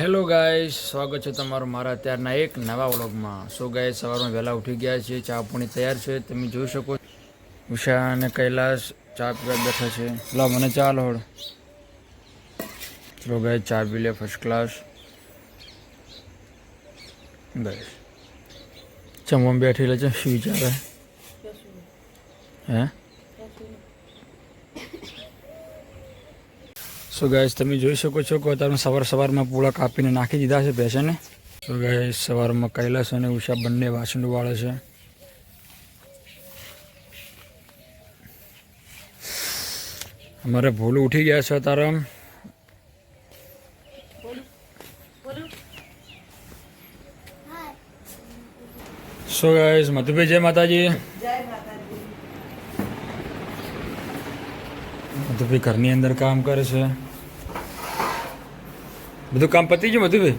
Hello guys સ્વાગત છે તમારું મારા અત્યારના એક નવા વ્લોગમાં. સો ગાય સવારમાં વહેલા ઉઠી ગયા છે ચા પાણી તૈયાર છે, તમે જોઈ શકો ઉષા અને કૈલાસ ચા પીવા બેઠા છે. લા, મને ચા લોડ ચલો ગાય ચા પી લે ફર્સ્ટ ક્લાસ ગાઈસ ચમવા બેઠી લે છે શું વિચારે હે? સો ગાય તમે જોઈ શકો છો કે અત્યારે સવાર સવારમાં પૂળા કાપીને નાખી દીધા છે ભેંસને. સો ગાય સવારમાં કૈલાસ અને ઉષા બંને વાસણ વાળે છે. અમારે ભૂલ ઉઠી ગયા છે અત્યારે. સો ગાઈસ મધુભાઈ, જય માતાજી. મધુભાઈ ઘરની અંદર કામ કરે છે. બધું કામ પતી ગયું મધુભાઈ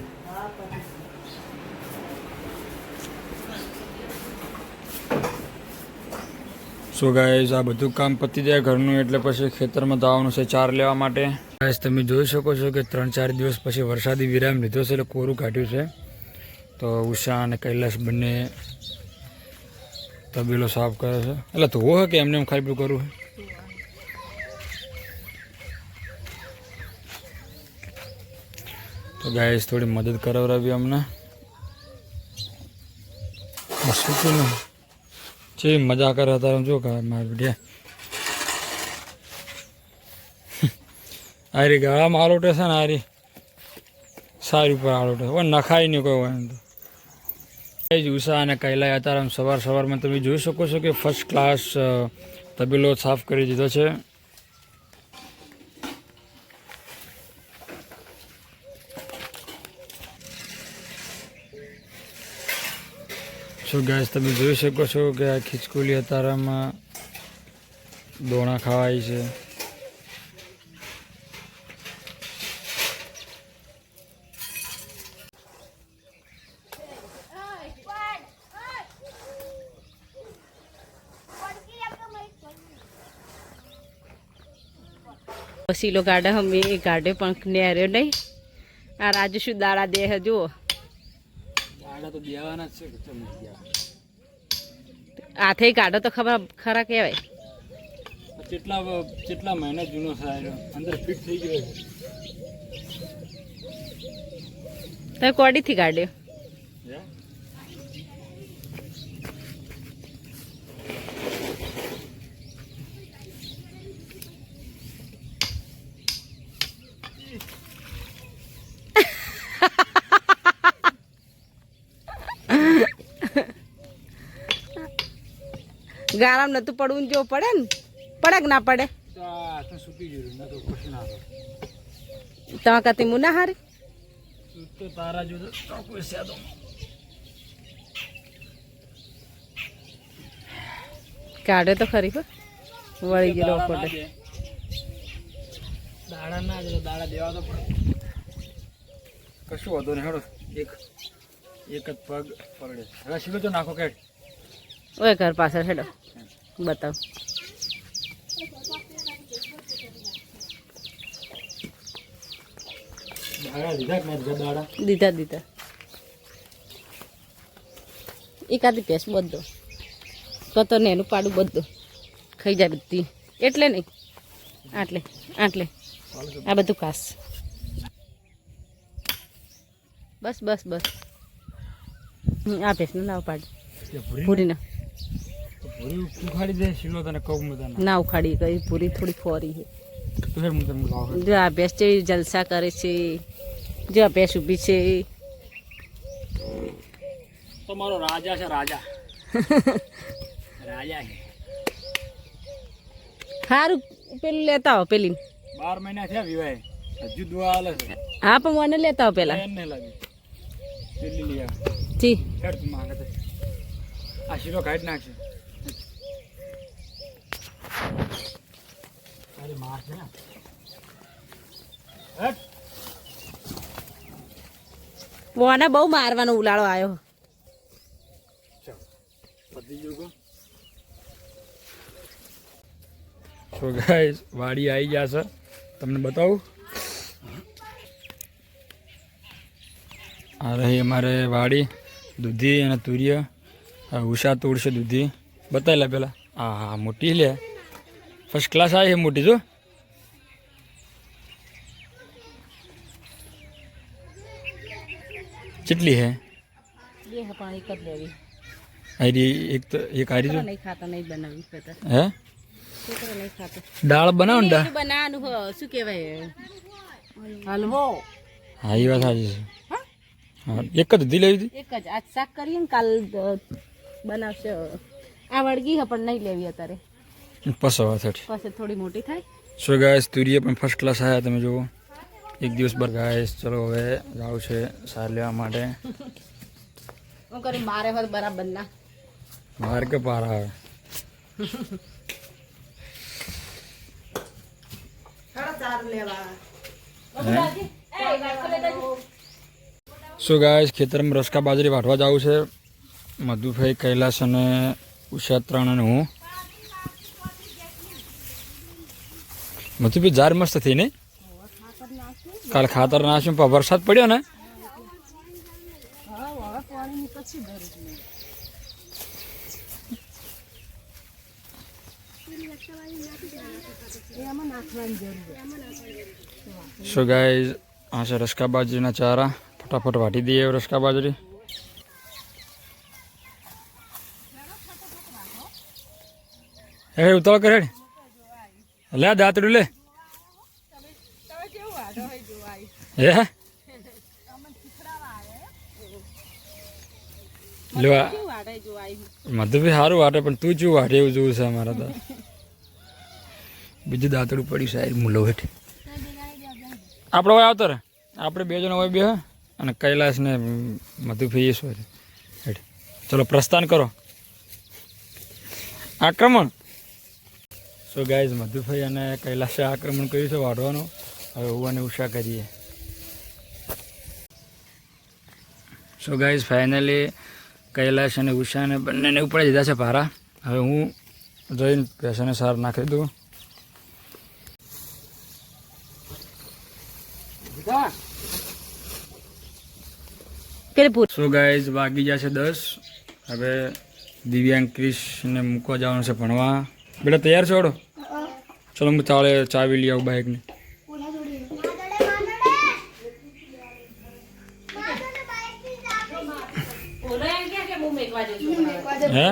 સો ગાઈઝ આ બધું કામ પતી જાય ઘરનું, એટલે પછી ખેતરમાં દાવાનું છે ચાર લેવા માટે. ગાઈઝ તમે જોઈ શકો છો કે ત્રણ ચાર દિવસ પછી વરસાદી વિરામ લીધો છે, એટલે કોરું કાઢ્યું છે. તો ઉષા અને કૈલાસ બંને તબેલો સાફ કરે છે. એટલે ધોવો કે એમને એમ ખાલી પેલું કરવું તો ગાઈસ થોડી મદદ કરાવરાવી અમને. શું ને છે મજા કરે તારે જો કે મારી બેટિયા આરી ગળામાં આલોટે છે ને આરી. સારી ઉપર આલોટે હોય નખાય નહીં કોઈ હોય તો જ ઉષા અને કૈલાય અત્યારે સવાર સવારમાં તમે જોઈ શકો છો કે ફર્સ્ટ ક્લાસ તબેલો સાફ કરી દીધો છે. સો ગેસ તમે જોઈ શકો છો કે આ ખીચકુલી અતારામાં દોણા ખાવાય છે. પસીલો ગાડા અમે એ ગાડે પણ નેર્યો નહીં. આ રાજુ શું દાડા દે જુઓ. આડા તો દેવાના જ છે કે હાથે ગાડો તો ખબર ખરા કહેવાય. કેટલા કેટલા મહિના જૂનો થાય? અંદર ફિટ થઈ ગયો તો કોડીથી ગાડ્યો ગારામ નતું પડવું જો પડે ને પડે કે ના પડે? તમા કતી મુના હારી? તારા જો તો કોઈ સેદો કાઢે તો ખરી વળી ગયો પડે દાડા ના જ દાડા દેવા તો પડે. કશું વાંધો નહીં હેડો. એક એક જ પગ પડે હવે સીધો તો નાખો કેટ. ઓય ઘર પાછળ હેડો. બતાવ. દીધા દીધા એકાદી પેસ બધો. કતો ને એનું પાડું બધું. ખાઈ જાય બધી. એટલે નહીં. આટલે આટલે. આ બધું કાસ બસ બસ બસ. આ ભેંસનું લાવ પાડ. પૂરીને ના ઉખાડી ગઈ પૂરી થોડી ફોરી છે તો ફેર હું તમને લાવ જો આ ભેંસ છે જલસા કરે છે જો આ ભેંસ ઊભી છે તમારો રાજા છે રાજા રાજા છે સારું પેલું લેતા આવો પેલી બાર મહિના થયા વિવાહ હજુ દુઆ આલે છે હા પણ મને લેતા આવો પેલા એમ નહીં લાગે દિલ્હી લઈ આવે જી હેડ તું માંગે તે આ શીરો કાઢી નાખશે અરે માર છે ને. મોને બહુ મારવાનો ઉલાળો આવ્યો બધી સો ગાઈસ વાડી આવી ગયા છે. તમને બતાવું? આ રહી અમારે વાડી દૂધી અને તુરિય. ઉષા તોડશે દૂધી. બતાવેલા લે પેલા? હા હા મોટી લે. ફર્સ્ટ ક્લાસ આવી છે મોટી જો કેટલી હે બે હે પણ એક જ લેવી આરી એક તો એક આરી જો નહીં ખાતા નહીં બનાવી હે છોકરા નહીં ખાતા દાળ બનાવો ને દાળ બનાવવાનું હો શું કહેવાય હલવો હા એ વાત સાચી છે હા? હા એક જ દૂધી લેવી એક જ આજ શાક કરીએ ને કાલ બનાવશે આ વળગી હે પણ નહીં લેવી અત્યારે પસવા થટી પછી થોડી મોટી થાય. સો ગાયસ તુરીએ પણ ફર્સ્ટ ક્લાસ આવ્યા તમે જુઓ. એક દિવસ પર ગાયસ ચલો હવે જાવ છે સાર લેવા માટે. હું કરી મારે હોત બરાબર ના. માર કે પાર આવે? સો ગાયસ ખેતરમાં રસકા બાજરી વાટવા જવું છે. મધુભાઈ કૈલાસ અને ઉષા ત્રણ અને હું. મધુભાઈ જાર મસ્ત થઈ નહીં કાલ ખાતર નાખ્યું, પણ વરસાદ પડ્યો ને. સો ગાઈઝ આ છે રસકા બાજરીના ચારા. ફટાફટ વાટી દઈએ રસકા બાજરી. હે, ઉતાળ કરે લે દાંતડું લે. હે? મધુભાઈ સારું વાટે, પણ તું ચું વાટે એવું જોવું છે અમારા તો. બીજું દાંતડું પડ્યું સાહેબ મુલો હેઠ. આપણે હોય આવતો રે આપણે બે જણ હોય બે અને કૈલાસ ને મધુભાઈ શું હેઠ. ચલો, પ્રસ્થાન કરો. આક્રમણ. સો ગાઈઝ મધુભાઈ અને કૈલાસે આક્રમણ કર્યું છે વાઢવાનું. હવે હું અને ઉષા કરીએ. સો ગાઈઝ ફાઇનલી કૈલાશ અને ઉષાને બંનેને ઉપર દીધા છે ભારા હવે હું જઈને પેશાને સાર નાખી દઉં. સો ગાઈઝ વાગી જશે દસ. હવે દિવ્યાંગ ક્રિશને મૂકવા જવાનું છે ભણવા. બેટા, તૈયાર છો ઓડો ચલો, હું ચાલે ચાવી લઈ આવું બાઇકને હે?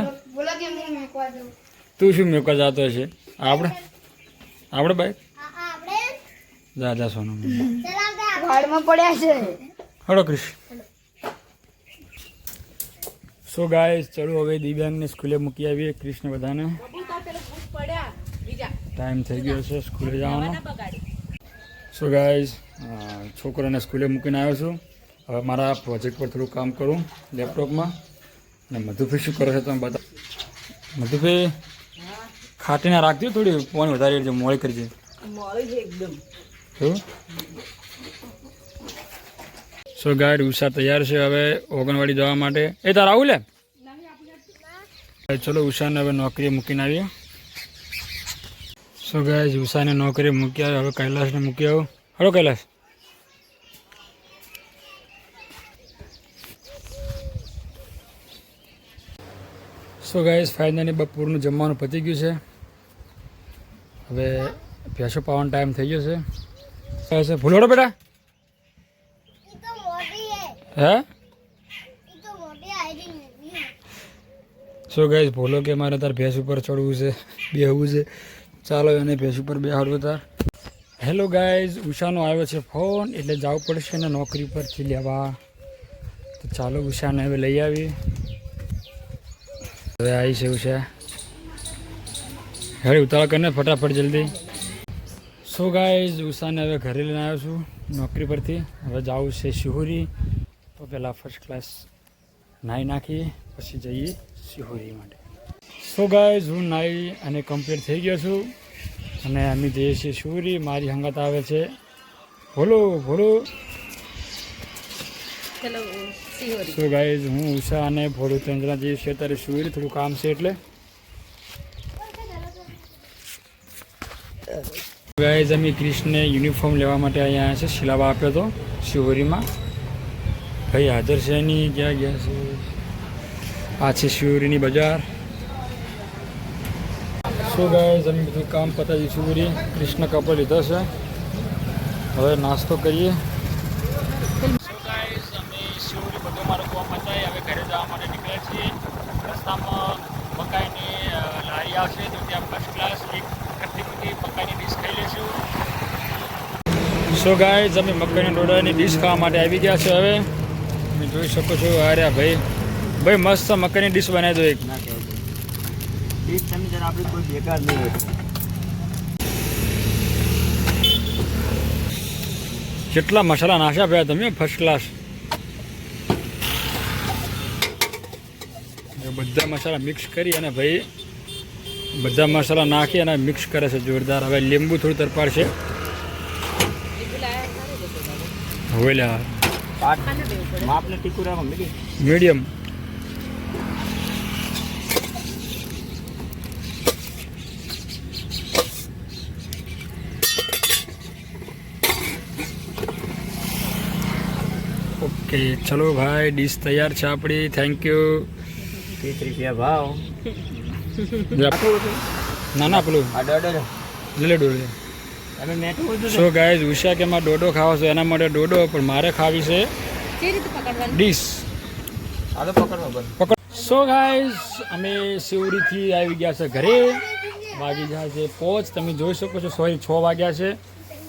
તું શું મેકવા જતો હશે? આપણે? આપણે બાઈક? જા જા સોનું પડ્યા છે હડો, ક્રિશ. સો ગાય ચલો, હવે દિવ્યાંગને સ્કૂલે મૂકી આવીએ કૃષ્ણ બધાને. ટાઈમ થઈ ગયો છે સ્કૂલે જવાનો. સો ગાઈઝ છોકરાને સ્કૂલે મૂકીને આવ્યો છું. હવે મારા પ્રોજેક્ટ પર થોડું કામ કરું લેપટોપમાં અને મધુભાઈ શું કરે છે તમે બધા મધુભાઈ ખાટીને રાખજો થોડી પાણી વધારે રહેજો મોડી કરજે એવું સો ગાઈડ ઉષા તૈયાર છે હવે ઓગણવાડી જવા માટે. એ તાર આવું લે. ચલો ઉષાને હવે નોકરીએ મૂકીને આવીએ. સો ગયા જુસાને નોકરી મૂકી આવ્યો હવે કૈલાસને મૂકી આવ્યો hello Kailas so guys finally બપોરનું જમવાનું પતી ગયું છે. હવે ભેંસો પાવાનો ટાઈમ થઈ ગયો છે. ભૂલોડો બેટા? હે? સો ગાઈઝ ભૂલો કે મારે તાર ભેંસ ઉપર ચડવું છે, બેહવું છે? ચાલો એને ભેંસ ઉપર બેહાડવું તાર. હેલો ગાઈઝ ઉષાનો આવ્યો છે ફોન એટલે જવું પડશે ને નોકરી પરથી લેવા. તો ચાલો ઉષાને હવે લઈ આવી હવે આવી છે ઉષા. હવે ઉતાવળ કરીને ફટાફટ જલ્દી. સો ગાઈઝ ઉષાને હવે ઘરે લઈને આવ્યો છું નોકરી પરથી. હવે જવું છે શિહોરી. તો પહેલાં ફર્સ્ટ ક્લાસ નાહી નાખીએ, પછી જઈએ શિહોરી માટે. સો ગાઈઝ હું નાઈ અને કમ્પ્લીટ થઈ ગયો છું. અને અમે જઈએ છીએ શિહોરી મારી હંગત આવે છે. ભોલો ભોલો સો ગાઈઝ હું ઉષા અને ભોળુ ચંદ્રા જઈએ છીએ અત્યારે સુરી થોડું કામ છે એટલે. ગાઈઝ અમે ક્રિશને યુનિફોર્મ લેવા માટે અહીંયા છે સિલાબા આપ્યો હતો શિવરીમાં ભાઈ હાજર છે એની ક્યાં ગયા છે? આ છે શિવરીની બજાર. શું ગાય અમે બધું કામ પતાવી શિવરી કૃષ્ણ કપડ લીધો છે. હવે નાસ્તો કરીએ. બધું મારું કામ પતાવી હવે ઘરે જવા માટે નીકળ્યા છીએ. રસ્તામાં મકાઈની લારી આવશે તો ત્યાં ફર્સ્ટ ક્લાસ એક કરતી બધી મકાઈની ડીશ ખાઈ લઈશું સો ગાય અમે મકાઈના ડોડાની ડીશ ખાવા માટે આવી ગયા છે હવે. તમે જોઈ શકો છો અરે ભાઈ. ભાઈ મસ્ત મકાઈની ડીશ બનાવી દો એક. ના ડીશ જરા આપણે કોઈ બેકાર નહીં હોય કેટલા મસાલા નાખ્યા ભયા તમે? ફર્સ્ટ ક્લાસ બધા મસાલા મિક્સ કરી અને ભાઈ બધા મસાલા નાખી અને મિક્સ કરે છે જોરદાર. હવે લીંબુ થોડું તરપાડશે. હવે મીડિયમ ઓકે ચલો ભાઈ ડીશ તૈયાર છે આપણી. થેન્ક યુ ત્રીસ રૂપિયા ભાવ. ના ના પેલું. લે. ડોડો સો ગાય ઉષા કે એમાં ડોડો ખાવા છે એના માટે ડોડો પણ મારે ખાવી છે કેવી રીતે પકડવાની? ડીશ પકડ. સો ગાઈઝ અમે શિવરીથી આવી ગયા છે ઘરે. વાગી ગયા છે પોચ. તમે જોઈ શકો છો સોરી છ વાગ્યા છે.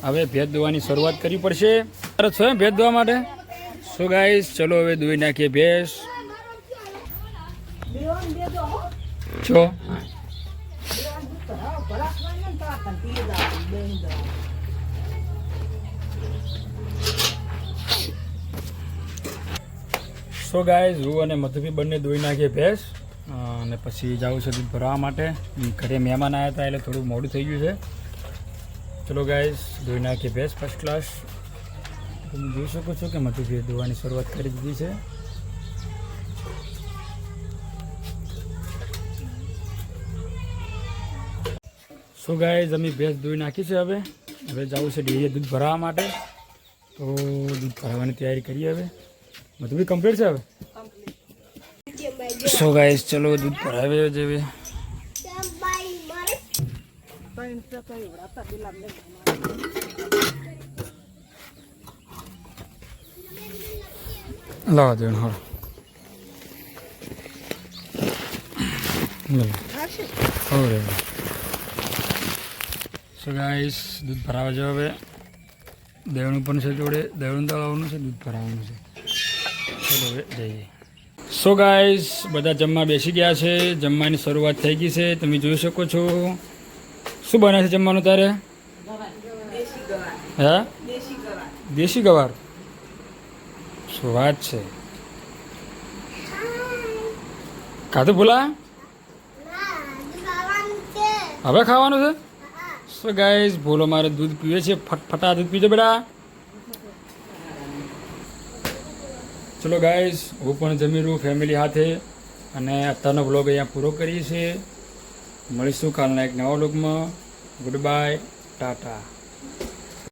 હવે ભેદ દોવાની શરૂઆત કરવી પડશે. અરે છો ભેદ દોવા માટે? સો ગાઈઝ ચલો હવે દોઈ નાખીએ ભેંસ. છો સો ગાઈઝ હું અને મધુભી બંને દોઈ નાખીએ ભેંસ. અને પછી જાઉં છે દૂધ ભરવા માટે. ઘરે મહેમાન આવ્યા હતા એટલે થોડું મોડું થઈ ગયું છે. ચલો ગાઈઝ દોઈ નાખીએ ભેંસ ફર્સ્ટ ક્લાસ તમે જોઈ શકો છો કે મધુભીએ દોવાની શરૂઆત કરી દીધી છે. સો ગાય અમે ભેંસ દોઈ નાખી છે હવે. હવે જવું છે ડેરીએ દૂધ ભરાવા માટે. તો દૂધ ભરાવાની તૈયારી કરીએ હવે. મધુભી કમ્પ્લીટ છે હવે? સો ગાય ચલો દૂધ ભરાવે જેવી હવે. મારે. લાવા દે હા હવે સો ગાઈસ દૂધ ભરાવા જાવ હવે દેવણું પણ છે જોડે દેવણું દળવાનું છે દૂધ ભરાવાનું છે ચલો હવે જઈએ સો ગાઈસ બધા જમવા બેસી ગયા છે જમવાની શરૂઆત થઈ ગઈ છે તમે જોઈ શકો છો। શું બને છે જમવાનું તારે? હે? દેશી ગવાર. શું વાત છે? કાતું ભૂલા? હવે ખાવાનું છે? શું ગાઈઝ ભૂલો મારે દૂધ પીવે છે, ફટફટા દૂધ પીજો બેટા. ચલો ગાઈઝ હું પણ જમી રહું ફેમિલી સાથે અને અત્યારનો બ્લોગ અહીંયા પૂરો કરીએ છીએ. મળીશું કાલના એક નવા બ્લોગમાં ગુડ બાય ટાટા.